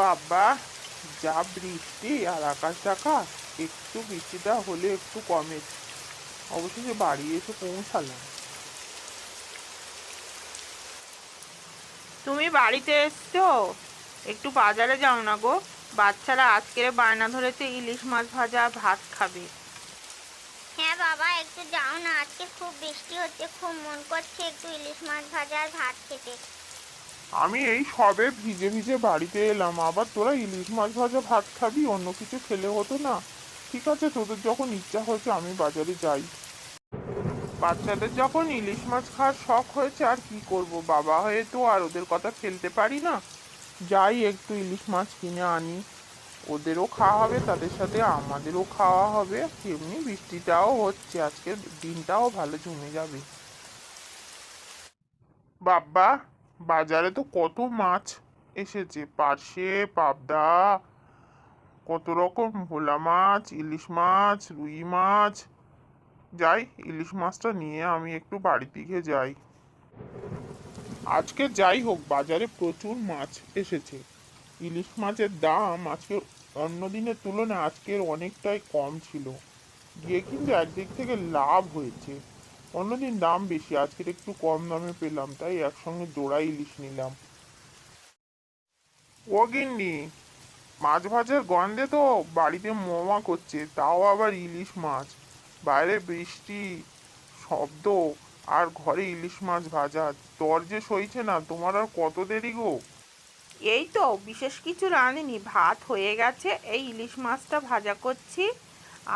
বাবা যা বৃষ্টি আর আকাশ টাকা একটু বৃষ্টিটা হলে একটু কমে। অবশেষে বাড়ি এসে পৌঁছালাম। তুমি বাড়িতে এসছো? একটু বাজারে যাও না গো। বাচ্চারা আজকের বায়না ধরেছে ইলিশ মাছ ভাজা ভাত খাবে। হ্যাঁ বাবা একটু যাও না। আজকে খুব বৃষ্টি হচ্ছে খুব মন করছে একটু ইলিশ মাছ ভাজা আর ভাত খেতে। আমি এই সবে ভিজে ভিজে বাড়িতে এলাম। আবার তোরা ইলিশ মাছ ভাজা ভাত খাবি, অন্য কিছু খেলে হতো না। ঠিক আছে, তোদের যখন ইচ্ছা হয়েছে আমি বাজারে যাই। বাচ্চাদের যখন ইলিশ মাছ খাওয়ার শখ হয়েছে, আর কি করব? বাবা হয়ে তো আর ওদের কথা ফেলতে পারি না। যাই, একটু ইলিশ মাছ কিনে আনি। ওদেরও খাওয়া হবে, তাদের সাথে আমাদেরও খাওয়া হবে। এমনি বৃষ্টিটাও হচ্ছে, আজকের দিনটাও ভালো জমে যাবে। বাবা বাজারে তো কত মাছ এসেছে, পার্শে, পাবদা, কত রকম ভোলা মাছ, ইলিশ মাছ, রুই মাছ। যাই, ইলিশ মাছটা নিয়ে আমি একটু বাড়ির দিকে যাই। আজকে যাই হোক, বাজারে প্রচুর মাছ এসেছে। ইলিশ মাছের দাম আজকে অন্য দিনের তুলনায় আজকের অনেকটাই কম ছিল। গিয়ে কিন্তু একদিক থেকে লাভ হয়েছে। অন্যদিন দাম বেশি, আজকের একটু কম দামে পেলাম, তাই একসঙ্গে জোড়া ইলিশ নিলাম। ও গিন্নি, মাছ ভাজার গন্ধে তো বাড়িতে মোমা করছে, তাও আবার ইলিশ মাছ। বাইরে বৃষ্টি, শব্দ, আর ঘরে ইলিশ মাছ ভাজা দর যে সইছে না, তোমার আর কত দেরি গো? এই তো, বিশেষ কিছু রাঁধিনি, ভাত হয়ে গেছে, এই ইলিশ মাছটা ভাজা করছি,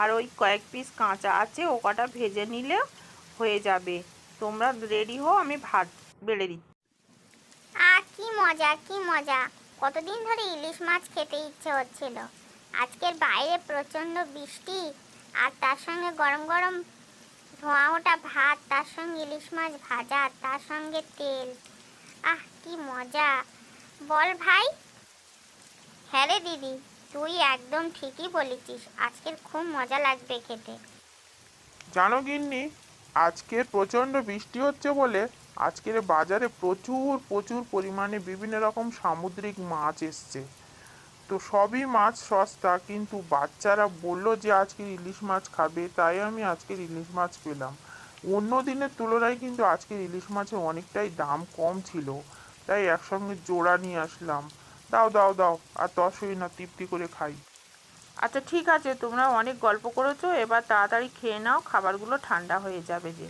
আর ওই কয়েক পিস কাঁচা আছে, ও কটা ভেজে নিলে হয়ে যাবে। তোমরা রেডি হও আমি ভাত বেড়ে দিচ্ছি। আহ কি মজা কি মজা। কতদিন ধরে ইলিশ মাছ খেতে ইচ্ছে হচ্ছিল। আজকের বাইরে প্রচণ্ড বৃষ্টি আর তার সঙ্গে গরম গরম ধোঁয়া ওটা ভাত তার সঙ্গে ইলিশ মাছ ভাজা তার সঙ্গে তেল। আহ কি মজা। বল ভাই। হ্যাঁ রে দিদি তুই একদম ঠিকই বলেছিস। আজকের খুব মজা লাগবে খেতে। জানো গিন্নি আজকের প্রচণ্ড বৃষ্টি হচ্ছে বলে আজকের বাজারে প্রচুর প্রচুর পরিমাণে বিভিন্ন রকম সামুদ্রিক মাছ এসছে। তো সবই মাছ সস্তা, কিন্তু বাচ্চারা বলল যে আজকে ইলিশ মাছ খাবে, তাই আমি আজকের ইলিশ মাছ পেলাম। অন্য দিনের তুলনায় কিন্তু আজকের ইলিশ মাছের অনেকটাই দাম কম ছিল, তাই একসঙ্গে জোড়া নিয়ে আসলাম। দাও দাও দাও, আর তসই না, তৃপ্তি করে খাই। আচ্ছা ঠিক আছে, তোমরা অনেক গল্প করেছ, এবার তাড়াতাড়ি খেয়ে নাও, খাবারগুলো ঠান্ডা হয়ে যাবে যে।